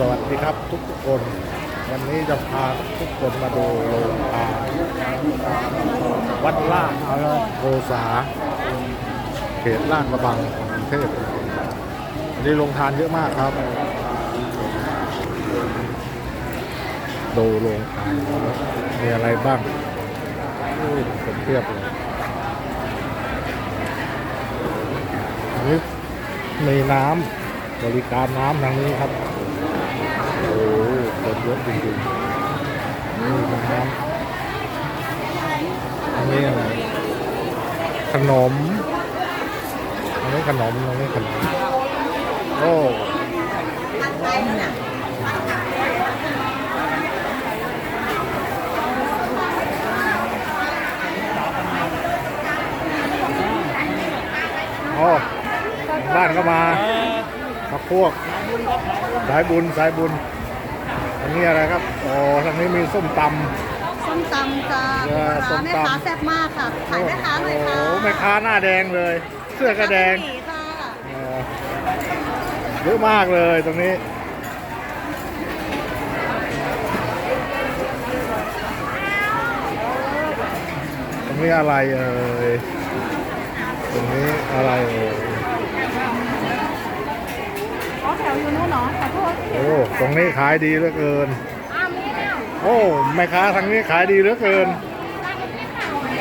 สวัสดีครับทุกทุกคน วันนี้จะพาทุกคนมาดูโรงทานวัดลาดโกษา เขตลาดกระบังกรุงเทพวันนี้โรงทานเยอะมากครับ ดูโรงทานมีอะไรบ้างผมเทียบเลยนนี้มีน้ำบริการน้ำทางนี้ครับ คนเยอะจริงๆนี่น้ำอันนี้อะไรขนมอันนี้ขนมอันนี้ขนมโอ้โอ้บ้านก็มาพักพวก สายบุญ สายบุญ อันนี้อะไรครับอ๋อทางนี้มีส้มตำส้มตำจ้าเออส้มตำแม่ค้าแซ่บมากค่ะขายแม่ค้าหน่อยค่ะโอ้โหแม่ค้าหน้าแดงเลย เสื้อก็แดงสีค่ะเออเยอะมากเลยตรงนี้ ตรงนี้อะไรเอ่ย ตรงนี้อะไรเอ่ย อ๋อแถวอยู่นู้นเนาะขอโทษโอ้ตรงนี้ขายดีเหลือเกิน อ้าวมีแล้วโอ้แม่ค้าทางนี้ขายดีเหลือเกิน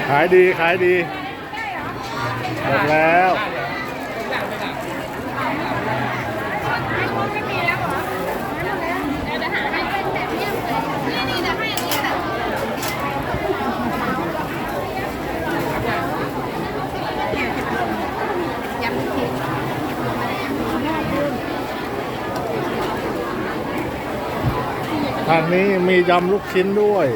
ขายดีขายดีหมดแล้ว ไม่มีแล้วเหรอไม่หมดแล้วเดี๋ยวจะหาให้เป็นแบบเนี้ยเลยนี่นี่เดี๋ยวให้อันนี้ค่ะยำพริก ทางนี้ มียำลูกชิ้นด้วย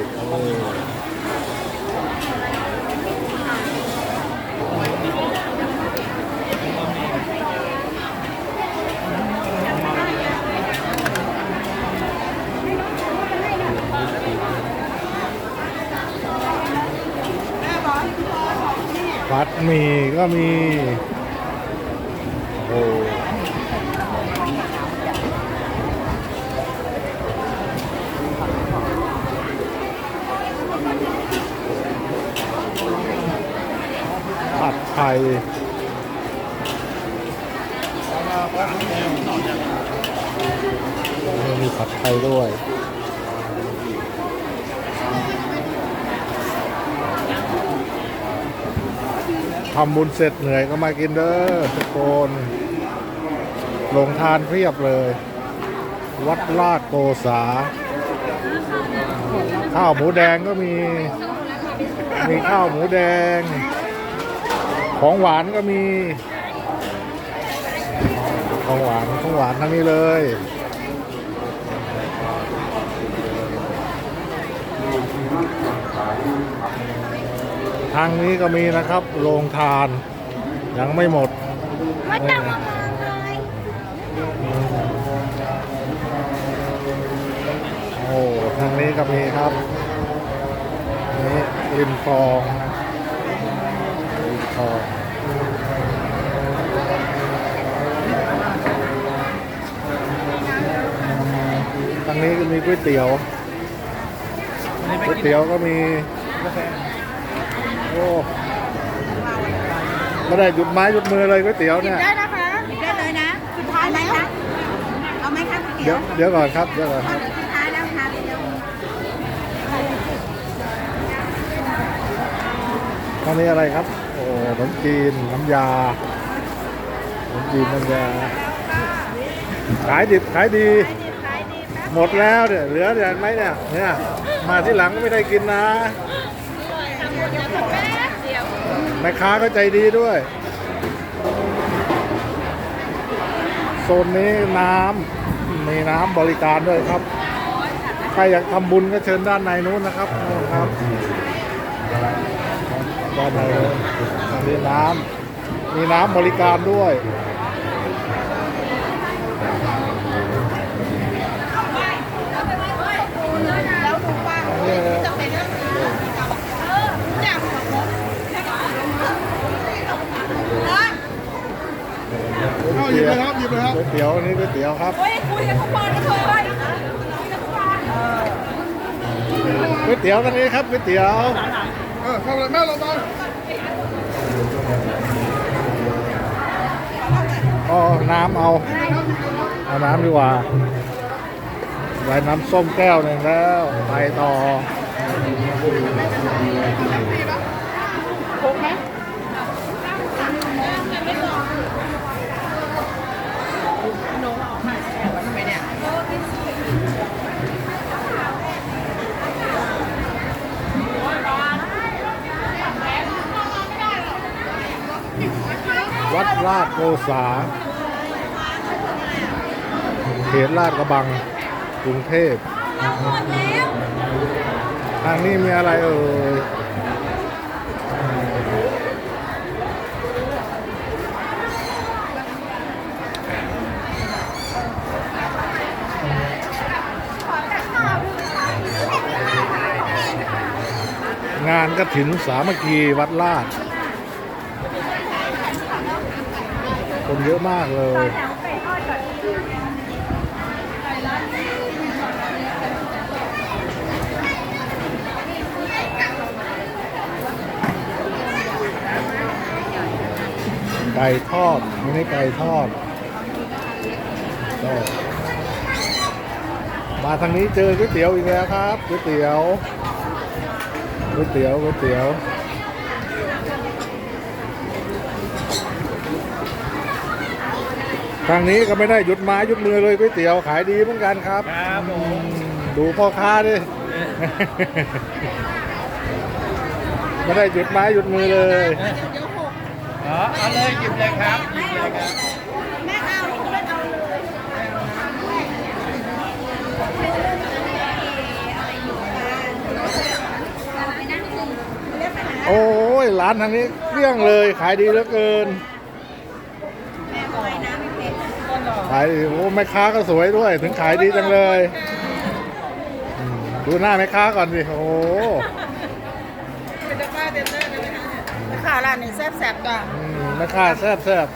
ผัดหมี่ก็มี โอ้ผัดไท ยมีผัดไทยด้วยทำบุญเสร็จเหนื่อยก็มากินเด้อทุกคนลงทานเพียบเลย วัดลาดโกษา ข้าวหมูแดงก็มี มีข้าวหมูแดง ของหวานก็มี ของหวานของหวานทั้งนี้เลยทางนี้ก็มีนะครับโรงทานยังไม่หมดไม่ต้องมาเลยโอ้ทางนี้ก็มีครับ นี่ริมคลอง คลองทางนี้ก็มีก๋วยเตี๋ยวก๋วยเตี๋ยวก็มีโอ้ไม่ได้หยุดไม้หยุดมือเลยก๋วยเตี๋ยวเนี่ยได้นะคะได้เลยนะสุดท้ายไหมคะเอาไหมคะก๋วยเดี๋เตี๋ยยววเดี๋ยวก่อนครับเดี๋ยวก่อนครับเหลือสุดท้ายแล้วค่ะเร็วตอนนี้อะไรครับโอ้ข นมจีน น้ำยาขนมจีน น้ำยา ขายดิบขายดี หมดแล้วเนี่ย เหลือเดี๋ยวไหมเนี่ย เนี่ย มาที่หลังก็ไม่ได้กินนะทำบุญเดี๋ยวแป๊บเดียวแม่ค้าก็ใจดีด้วย โซนนี้น้ำมีน้ำบริการด้วยครับ ใครอยากทำบุญก็เชิญด้านในนู้นนะครับครับด้านในนู้น มีน้ำมีน้ำบริการด้วยหยิบเลยครับหยิบเลยครับก๋วยเตี๋ยวนี่ก๋วยเตี๋ยวครับโอ้ยคุยกันทุกคนนะเพื่อนก๋วยเตี๋ยวตรงนี้ครับก๋วยเตี๋ยวเออเข้าเลยแม่ลงมา อ๋อ น้ำเอา เอาน้ำดีกว่าไว้น้ำส้มแก้วหนึ่งแล้ว ไปต่อ วัดลาดโกษา เขตลาดกระบัง กรุงเทพทางนี้มีอะไรเอ่ยงานกระถินสามัคคีวัดลาด คนเยอะมากเลย ไก่ทอดไมินิไก่ทอดมาทางนี้เจอก๋วยเตี๋ยวอีกแล้วครับก๋วยเตี๋ยวก๋วยเตี๋ยวก๋วยเตี๋ยว ทางนี้ก็ไม่ได้หยุดไม้หยุดมือเลยก๋วยเตี๋ยวขายดีเหมือนกันครับครับผมอืมดูพ่อค้าดิไม่ได้หยุดไม้หยุดมือเลยอ๋อเอาเลยหยิบเลยครับหยิบเลยครับแม่เอาแม่เอาเลยโอ้ยร้านทางนี้เกลี้ยงเลยขายดีเหลือเกิน แม่คอยนะไม่เป็น ขายดีโอ้แม่ค้าก็สวยด้วย ถึงขายดีจังเลยอืมดูหน้าแม่ค้าก่อนสิโอ้โหเป็นตะกร้าเต็มเลยนะข่าวร้านนี้แซ่บๆจ้ะอืมแม่ค้าแซ่บแซ่บ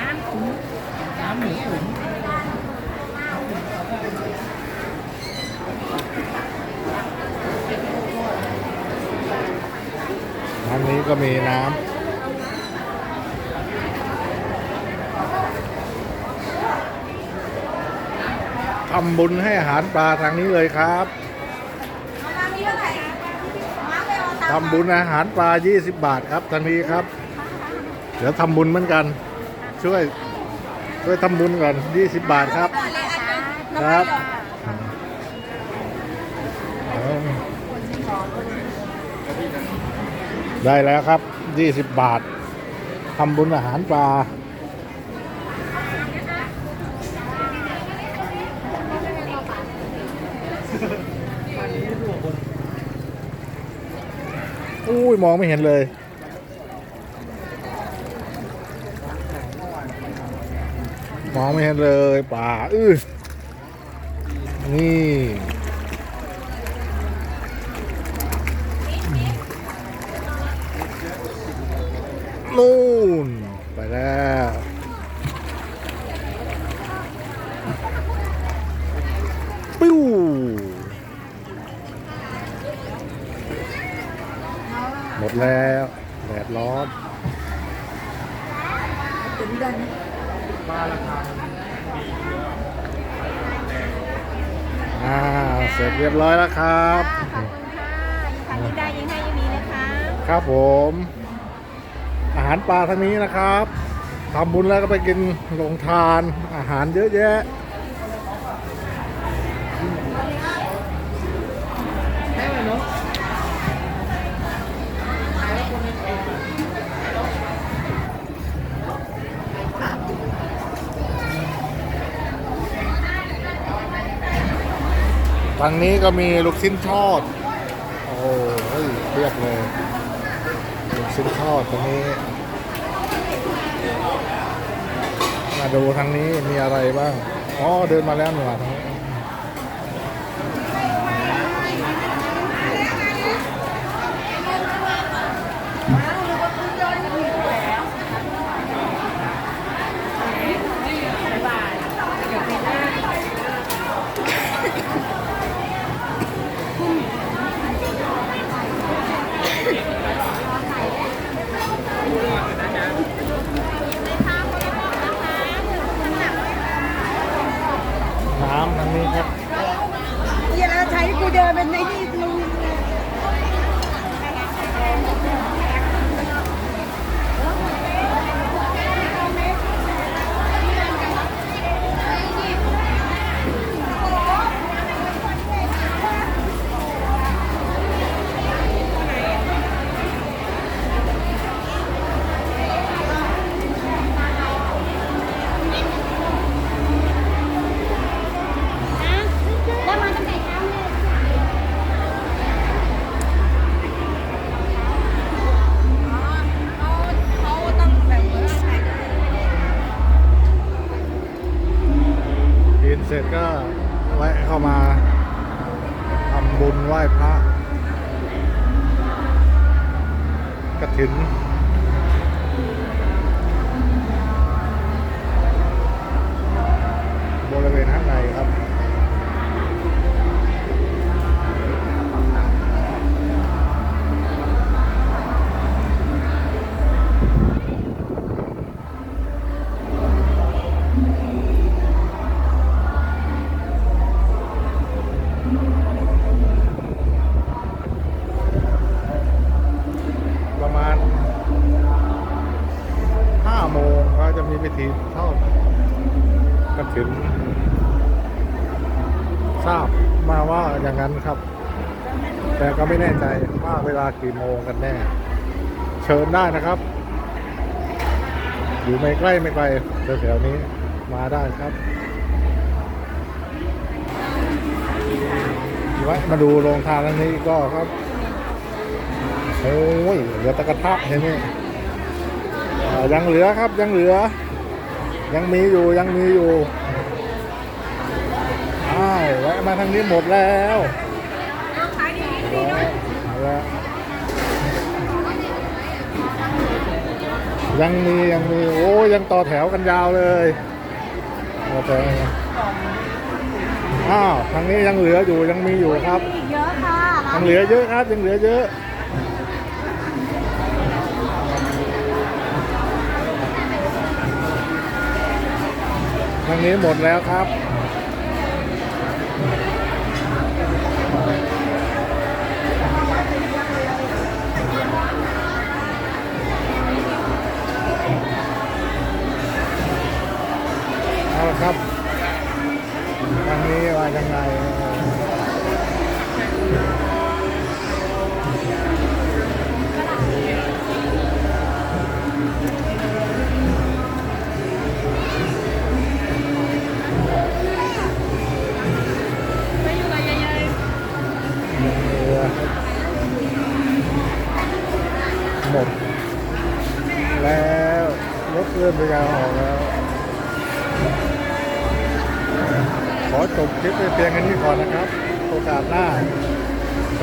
น้ำขุ่นน้ำหมูตุ๋นอันนี้ก็มีน้ำ ทำบุญให้อาหารปลาทางนี้เลยครับมามีเท่าไหร่มาไปเอาตามทำบุญอาหารปลา 20 บาทครับทางนี้ครับ เดี๋ยวทำบุญเหมือนกัน ช่วย ช่วยทำบุญก่อน 20 บาทครับ ครับได้แล้วครับ 20 บาททำบุญอาหารปลา อุ้ยมองไม่เห็นเลย มองไม่เห็นเลยป่าอื้อนี่น ไปแล้ว ปิ้ว หมดแล้วแดดร้อน อ่าเสร็จเรียบร้อยแล้วครับทางนี้ได้ยังให้ยังมีนะคะครับผม อาหารปลาทางนี้นะครับทำบุญแล้วก็ไปกินโรงทานอาหารเยอะแยะ ทางนี้ก็มีลูกชิ้นทอด โอ้โหเฮ้ยเรียบเลย ลูกชิ้นทอดตรงนี้ มาดูทางนี้มีอะไรบ้าง อ๋อ เดินมาแล้วหนู ทางนี้ครับอย่าใช้กูเดินเป็นในที่ลุ ถิน ก็จะมีพิธีทอดกระถินทราบมาว่าอย่างนั้นครับ แต่ก็ไม่แน่ใจว่าเวลากี่โมงกันแน่ เชิญได้นะครับ อยู่ไม่ใกล้ไม่ไกลแถวๆนี้มาได้ครับไว้มาดูโรงทานอันนี้ก็ครับโอ้ยเหลือตะกระทะเห็นไหมยังเหลือครับยังเหลือ ยังมีอยู่ยังมีอยู่อ้าวแวะมาทางนี้หมดแล้วเอาละยังมียังมีโอ้ยังต่อแถวกันยาวเลยต่อแถวอ้าวทางนี้ยังเหลืออยู่ยังมีอยู่ครับอีกเยอะค่ะยังเหลือเยอะครับยังเหลือเยอะางนี้หมดแล้วครับ